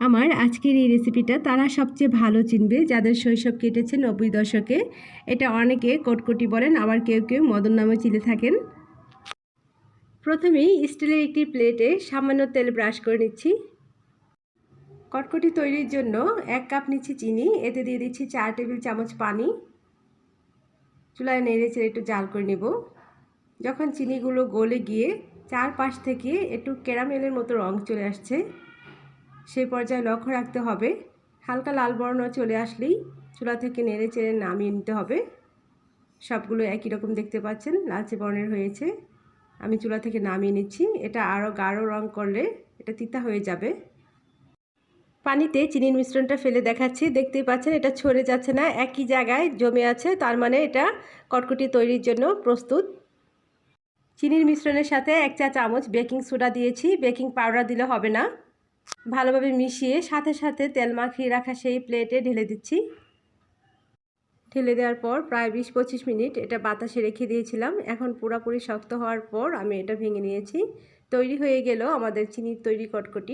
আমার আজকের এই রেসিপিটা তারা সবচেয়ে ভালো চিনবে যাদের শৈশব কেটেছে নব্বই দশকে। এটা অনেকে কটকটি বলেন, আবার কেউ কেউ মদন নামে চিনে থাকেন। প্রথমেই স্টিলের একটি প্লেটে সামান্য তেল ব্রাশ করে নিচ্ছি। কটকটি তৈরির জন্য এক কাপ নিচ্ছি চিনি, এতে দিয়ে দিচ্ছি চার টেবিল চামচ পানি। চুলায় নেড়ে চেড়ে একটু জাল করে নেব। যখন চিনিগুলো গলে গিয়ে চারপাশ থেকে একটু ক্যারামেলের মতো রং চলে আসছে সেই পর্যায়ে লক্ষ্য রাখতে হবে। হালকা লাল বর্ণ চলে আসলেই চুলা থেকে নেড়ে চেড়ে নামিয়ে নিতে হবে। সবগুলো একই রকম দেখতে পাচ্ছেন, লালচে বর্ণের হয়েছে। আমি চুলা থেকে নামিয়ে নিচ্ছি। এটা আরও গাঢ় রং করলে এটা তিতা হয়ে যাবে। পানিতে চিনির মিশ্রণটা ফেলে দেখাচ্ছি। দেখতেই পাচ্ছেন, এটা ছড়ে যাচ্ছে না, একই জায়গায় জমে আছে। তার মানে এটা কটকটি তৈরির জন্য প্রস্তুত। চিনির মিশ্রণের সাথে এক চা চামচ বেকিং সোডা দিয়েছি। বেকিং পাউডার দিলে হবে না। ভালোভাবে মিশিয়ে সাথে সাথে তেল মাখিয়ে রাখা সেই প্লেটে ঢেলে দিচ্ছি। ঢেলে দেওয়ার পর প্রায় বিশ পঁচিশ মিনিট এটা বাতাসে রেখে দিয়েছিলাম। এখন পুরাপুরি শক্ত হওয়ার পর আমি এটা ভেঙে নিয়েছি। তৈরি হয়ে গেল আমাদের চিনির তৈরি কটকটি।